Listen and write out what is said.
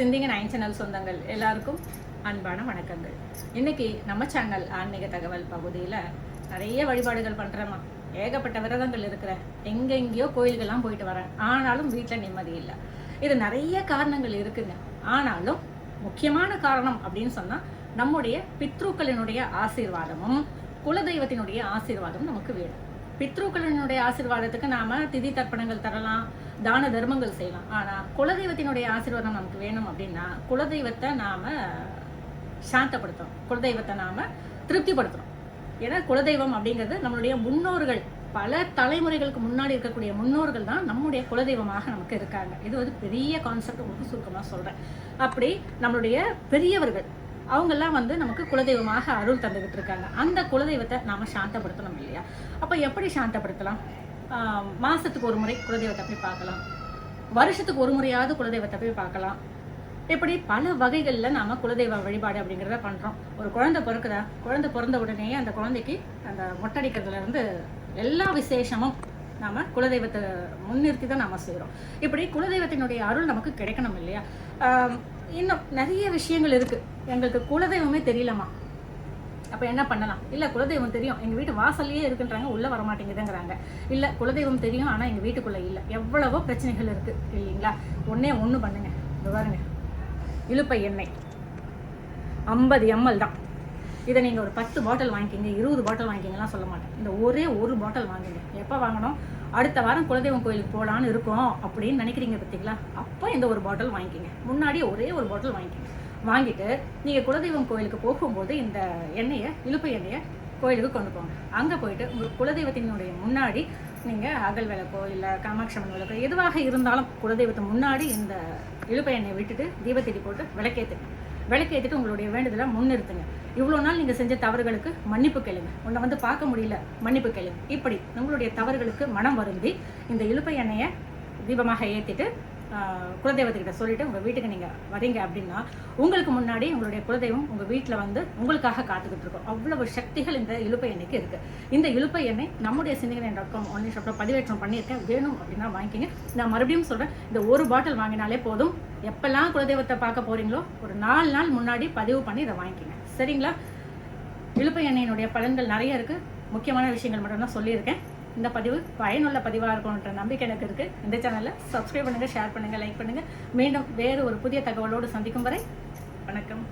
சிந்திங்க nine channel சொந்தங்கள் எல்லாருக்கும் அன்பான வணக்கங்கள். இன்னைக்கு நம்ம சேனல் ஆன்மீக தகவல் பகுதியில் நிறைய வழிபாடுகள் பண்ணுறேம்மா ஏகப்பட்ட விரதங்கள் இருக்கிறேன் எங்கெங்கேயோ கோயில்கள்லாம் போயிட்டு வரேன். ஆனாலும் வீட்டில் நிம்மதி இல்லை. இது நிறைய காரணங்கள் இருக்குங்க. ஆனாலும் முக்கியமான காரணம் அப்படின்னு சொன்னால் நம்முடைய பித்ருக்களினுடைய ஆசீர்வாதமும் குலதெய்வத்தினுடைய ஆசீர்வாதமும் நமக்கு வேணும். பித்ருக்களினுடைய ஆசீர்வாதத்துக்கு நாம திதி தர்ப்பணங்கள் தரலாம் தான தர்மங்கள் செய்யலாம். ஆனா குலதெய்வத்தினுடைய ஆசீர்வாதம் நமக்கு வேணும் அப்படின்னா குலதெய்வத்தை நாம சாந்தப்படுத்தணும். குலதெய்வத்தை நாம திருப்திப்படுத்தணும். ஏன்னா குலதெய்வம் அப்படிங்கிறது நம்மளுடைய முன்னோர்கள் பல தலைமுறைகளுக்கு முன்னாடி இருக்கக்கூடிய முன்னோர்கள் தான் நம்முடைய குலதெய்வமாக நமக்கு இருக்காங்க. இது வந்து பெரிய கான்செப்ட் உங்களுக்கு சுருக்கமாக சொல்கிறேன் அப்படி நம்மளுடைய பெரியவர்கள் அவங்கெல்லாம் வந்து நமக்கு குலதெய்வமாக அருள் தந்துகிட்டு இருக்காங்க அந்த குலதெய்வத்தை நாம சாந்தப்படுத்தணும் இல்லையா? அப்போ எப்படி சாந்தப்படுத்தலாம்? ஆஹ் மாசத்துக்கு ஒரு முறை குலதெய்வத்தை போய் பார்க்கலாம். வருஷத்துக்கு ஒரு முறையாவது குலதெய்வத்தை போய் பார்க்கலாம். இப்படி பல வகைகளில் நாம குலதெய்வ வழிபாடு அப்படிங்கிறத பண்றோம். ஒரு குழந்தை பிறக்குதா? குழந்தை பிறந்த உடனே அந்த குழந்தைக்கு அந்த மொட்டடிக்கிறதுல இருந்து எல்லா விசேஷமும் நாம குலதெய்வத்தை முன்னிறுத்தி தான் நாம செய்கிறோம் இப்படி குலதெய்வத்தினுடைய அருள் நமக்கு கிடைக்கணும் இல்லையா? இன்னும் நிறைய விஷயங்கள் இருக்கு. எங்களுக்கு குலதெய்வமே தெரியலம்மா. அப்போ என்ன பண்ணலாம்? இல்லை குலதெய்வம் தெரியும். எங்கள் வீட்டு வாசல்லையே இருக்குன்றாங்க உள்ளே வர மாட்டேங்குதுங்கிறாங்க இல்லை குலதெய்வம் தெரியும் ஆனால் எங்கள் வீட்டுக்குள்ளே இல்லை. எவ்வளவோ பிரச்சனைகள் இருக்குது இல்லைங்களா? ஒன்றே ஒன்று பண்ணுங்க. இது பாருங்க. இழுப்பை எண்ணெய். ஐம்பது எம்எல் தான். இதை நீங்கள் ஒரு பத்து பாட்டில் வாங்கிக்கிங்க இருபது பாட்டில் வாங்கிக்கிங்கலாம் சொல்ல மாட்டேன். இந்த ஒரே ஒரு பாட்டில் வாங்குங்க. எப்போ வாங்கணும்? அடுத்த வாரம் குலதெய்வம் கோயிலுக்கு போகலான்னு இருக்கோம் அப்படின்னு நினைக்கிறீங்க பார்த்தீங்களா அப்போ இந்த ஒரு பாட்டில் வாங்கிக்கிங்க. முன்னாடி ஒரே ஒரு பாட்டில் வாங்கிக்கிங்க. வாங்கிட்டு நீங்கள் குலதெய்வம் கோயிலுக்கு போகும்போது இந்த எண்ணெயை இழுப்பு எண்ணெயை கோயிலுக்கு கொண்டு போங்க. அங்கே போயிட்டு உங்கள் குலதெய்வத்தினுடைய முன்னாடி நீங்கள் அகல் விளக்கோ இல்லை காமாட்சியம்மன் விளக்கோ எதுவாக இருந்தாலும் குலதெய்வத்தை முன்னாடி இந்த இழுப்பை எண்ணெயை விட்டுட்டு தீபத்திரி போட்டு விளக்கேற்றுங்க விளக்கேற்றிட்டு உங்களுடைய வேண்டுதலை முன்னிறுத்துங்க. இவ்வளோ நாள் நீங்கள் செஞ்ச தவறுகளுக்கு மன்னிப்பு கேளுங்க. உன்னை வந்து பார்க்க முடியல மன்னிப்பு கேளுங்க. இப்படி உங்களுடைய தவறுகளுக்கு மனம் வருந்தி இந்த இழுப்பை எண்ணெயை தீபமாக ஏற்றிட்டு குலதெய்வத்துக்கிட்ட சொல்லிட்டு உங்கள் வீட்டுக்கு நீங்கள் வரீங்க அப்படின்னா உங்களுக்கு முன்னாடி உங்களுடைய குலதெய்வம் உங்கள் வீட்டில் வந்து உங்களுக்காக காத்துக்கிட்டு இருக்கும். அவ்வளவு சக்திகள் இந்த இழுப்பை எண்ணெய்க்கு இருக்குது இந்த இழுப்பை எண்ணெய் நம்முடைய சிந்தனை டாட் காம் ஆன்லைன் ஷாப்பில் பதிவேற்றம் பண்ணியிருக்கேன். வேணும் அப்படின்னா வாங்கிக்கிங்க. நான் மறுபடியும் சொல்கிறேன் இந்த ஒரு பாட்டில் வாங்கினாலே போதும். எப்பெல்லாம் குலதெய்வத்தை பார்க்க போகிறீங்களோ ஒரு நாலு நாள் முன்னாடி பதிவு பண்ணி இதை வாங்கிக்கிங்க. சரிங்களா? இழுப்பை எண்ணெயினுடைய பலன்கள் நிறைய இருக்குது முக்கியமான விஷயங்கள் மட்டும் தான் சொல்லியிருக்கேன். இந்த பதிவு பயனுள்ள பதிவாக இருக்கும்ன்ற நம்பிக்கை எனக்கு இருக்குது இந்த சேனலை சப்ஸ்கிரைப் பண்ணுங்கள் ஷேர் பண்ணுங்கள் லைக் பண்ணுங்கள் மீண்டும் வேறு ஒரு புதிய தகவலோடு சந்திக்கும் வரை வணக்கம்.